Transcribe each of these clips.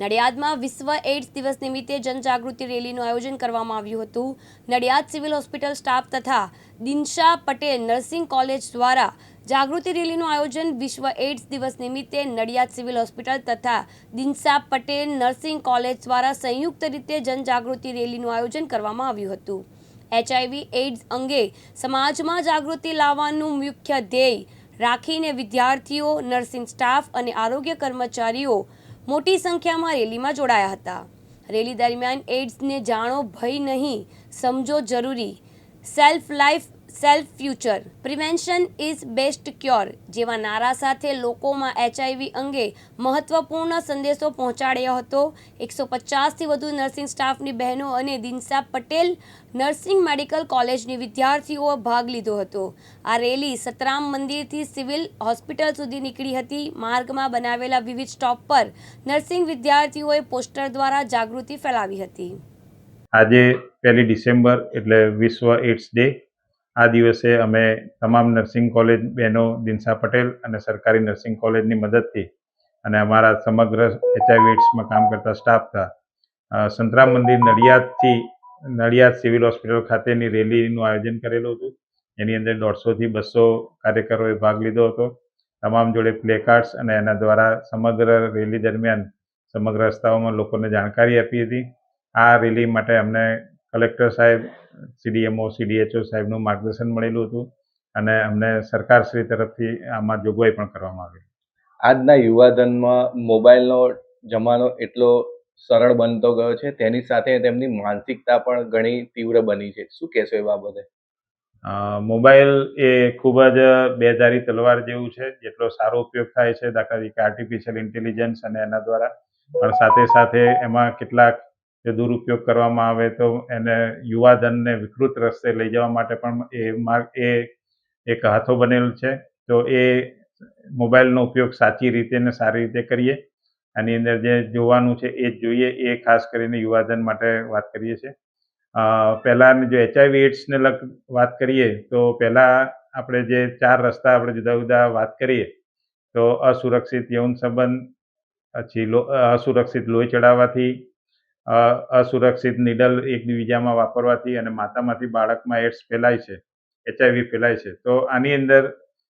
નડિયાદમાં વિશ્વ એઇડ્સ દિવસ નિમિત્તે જનજાગૃતિ રેલીનું આયોજન કરવામાં આવ્યું હતું. નડિયાદ સિવિલ હોસ્પિટલ સ્ટાફ તથા દિનશા પટેલ નર્સિંગ કોલેજ દ્વારા જાગૃતિ રેલીનું આયોજન વિશ્વ એઇડ્સ દિવસ નિમિત્તે નડિયાદ સિવિલ હોસ્પિટલ તથા દિનશા પટેલ નર્સિંગ કોલેજ દ્વારા સંયુક્ત રીતે જનજાગૃતિ રેલીનું આયોજન કરવામાં આવ્યું હતું. એચઆઈવી એઇડ્સ અંગે સમાજમાં જાગૃતિ લાવવાનું મુખ્ય ધ્યેય રાખીને વિદ્યાર્થીઓ, નર્સિંગ સ્ટાફ અને આરોગ્ય કર્મચારીઓ મોટી સંખ્યામાં રેલીમાં જોડાયા હતા. રેલી દરમિયાન એઇડ્સને જાણો ભય નહીં, સમજો જરૂરી. Self life self future prevention is best cure જેવા નારા સાથે લોકોમાં એચઆઈવી અંગે મહત્વપૂર્ણ સંદેશો પહોંચાડ્યો હતો. એકસો પચાસથી વધુ નર્સિંગ સ્ટાફની બહેનો અને દિનસા પટેલ નર્સિંગ મેડિકલ કોલેજની વિદ્યાર્થીઓ ભાગ લીધો હતો. આ રેલી સતરામ મંદિરથી સિવિલ હોસ્પિટલ સુધી નીકળી હતી. માર્ગમાં બનાવેલા વિવિધ સ્ટોપ પર નર્સિંગ વિદ્યાર્થીઓએ પોસ્ટર દ્વારા જાગૃતિ ફેલાવી હતી. આજે પહેલી ડિસેમ્બર એટલે વિશ્વ એડ્સ ડે. આ દિવસે અમે તમામ નર્સિંગ કોલેજ બહેનો દિનસા પટેલ અને સરકારી નર્સિંગ કોલેજની મદદથી અને અમારા સમગ્ર એચઆઈવી એડ્સમાં કામ કરતા સ્ટાફના સંતરામ મંદિર નડિયાદથી, નડિયાદ સિવિલ હોસ્પિટલ ખાતેની રેલીનું આયોજન કરેલું હતું. એની અંદર દોઢસોથી બસો કાર્યકરોએ ભાગ લીધો હતો. તમામ જોડે પ્લે કાર્ડ્સ અને એના દ્વારા સમગ્ર રેલી દરમિયાન સમગ્ર રસ્તાઓમાં લોકોને જાણકારી આપી હતી. આ રેલી માટે અમને કલેક્ટર સાહેબ સીડીએમઓ સીડીએચઓ સાહેબનું માર્ગદર્શન મળેલું હતું અને અમને સરકારશ્રી તરફથી આમાં જોગવાઈ પણ કરવામાં આવી. આજના યુવાધનમાં મોબાઈલનો જમાનો એટલો સરળ બનતો ગયો છે તેની સાથે તેમની માનસિકતા પણ ઘણી તીવ્ર બની છે. શું કહેશો એ બાબતે? અ, મોબાઈલ એ ખૂબ જ બેધારી તલવાર જેવું છે જેટલો સારો ઉપયોગ થાય છે દાખલા તરીકે આર્ટિફિશિયલ ઇન્ટેલિજન્સ અને એના દ્વારા પણ સાથે સાથે એમાં કેટલાક જો દુરુપયોગ કરવામાં આવે તો એને યુવાધનને વિકૃત રસ્તે લઈ જવા માટે પણ એ માર્ગ, એ એક હાથો બનેલ છે. તો એ મોબાઈલનો ઉપયોગ સાચી રીતે ને સારી રીતે કરીએ. આની અંદર જે જોવાનું છે એ જ જોઈએ. એ ખાસ કરીને યુવાધન માટે વાત કરીએ છીએ. પહેલાં જો એચઆઈવી એડ્સને લગ, વાત કરીએ તો પહેલાં આપણે જે ચાર રસ્તા આપણે જુદા જુદા વાત કરીએ તો અસુરક્ષિત યૌન સંબંધ, પછી અસુરક્ષિત લોહી ચડાવવાથી અસુરક્ષિત નીડલ એકબીજામાં વાપરવાથી અને માતામાંથી બાળકમાં એડ્સ ફેલાય છે, એચઆઈવી ફેલાય છે. તો આની અંદર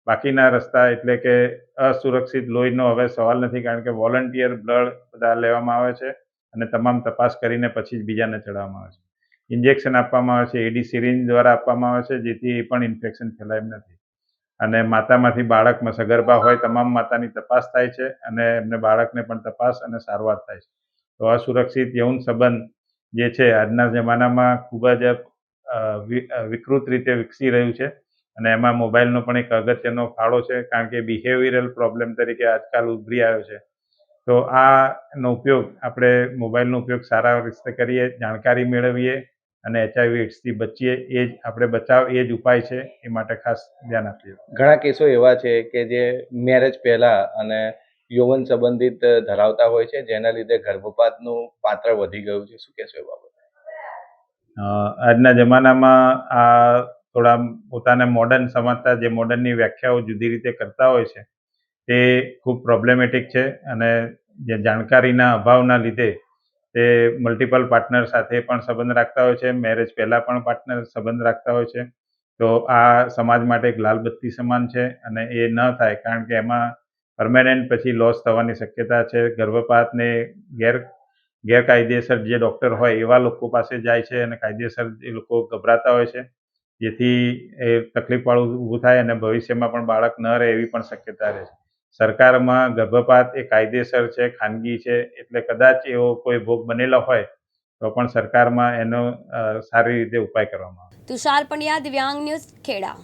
બાકીના રસ્તા એટલે કે અસુરક્ષિત લોહીનો હવે સવાલ નથી, કારણ કે વોલન્ટિયર બ્લડ બધા લેવામાં આવે છે અને તમામ તપાસ કરીને પછી જ બીજાને ચડાવવામાં આવે છે. ઇન્જેક્શન આપવામાં આવે છે, એડી સિરિંજ દ્વારા આપવામાં આવે છે, જેથી એ પણ ઇન્ફેક્શન ફેલાય નથી. અને માતામાંથી બાળકમાં સગર્ભા હોય, તમામ માતાની તપાસ થાય છે અને એમને બાળકને પણ તપાસ અને સારવાર થાય છે. તો અસુરક્ષિત યૌન સંબંધ જે છે આજના જમાનામાં ખૂબ જ વિકૃત રીતે વિકસી રહ્યું છે. અને એમાં મોબાઈલનો પણ એક અગત્યનો ફાળો છે, કારણ કે બિહેવિયરલ પ્રોબ્લેમ તરીકે આજકાલ ઉભરી આવ્યો છે. તો આનો ઉપયોગ આપણે મોબાઈલનો ઉપયોગ સારા રીતે કરીએ, જાણકારી મેળવીએ અને એચઆઈવી એડ્સથી બચીએ, એ જ આપણે બચાવ, એ જ ઉપાય છે, એ માટે ખાસ ધ્યાન આપીએ. ઘણા કેસો એવા છે કે જે મેરેજ પહેલાં અને યૌવન સંબંધિત ધરાવતા હોય છે, જેના લીધે ગર્ભપાતનું પાત્ર વધી ગયું છે. શું કહેશો એ બાબતે? આજના જમાનામાં આ થોડા પોતાને મોડર્ન સમજતા, જે મોડર્નની વ્યાખ્યાઓ જુદી રીતે કરતા હોય છે, તે ખૂબ પ્રોબ્લેમેટિક છે અને જે જાણકારીના અભાવના લીધે તે મલ્ટિપલ પાર્ટનર સાથે પણ સંબંધ રાખતા હોય છે. મેરેજ પહેલાં પણ પાર્ટનર સંબંધ રાખતા હોય છે. તો આ સમાજ માટે એક લાલબત્તી સમાન છે અને એ ન થાય, કારણ કે એમાં પરમેનન્ટ પછી લોસ થવાની શક્યતા છે. ગર્ભપાતને ગેર, ગેરકાયદેસર જે ડૉક્ટર હોય એવા લોકો પાસે જાય છે અને કાયદેસર એ લોકો ગભરાતા હોય છે, જેથી એ તકલીફવાળું ઊભું થાય અને ભવિષ્યમાં પણ બાળક ન રહે એવી પણ શક્યતા રહે છે. સરકારમાં ગર્ભપાત એ કાયદેસર છે, ખાનગી છે, એટલે કદાચ એવો કોઈ ભોગ બનેલો હોય તો પણ સરકારમાં એનો સારી રીતે ઉપાય કરવામાં આવે. તુષાર પંડ્યા, દિવ્યાંગ ન્યૂઝ ખેડા.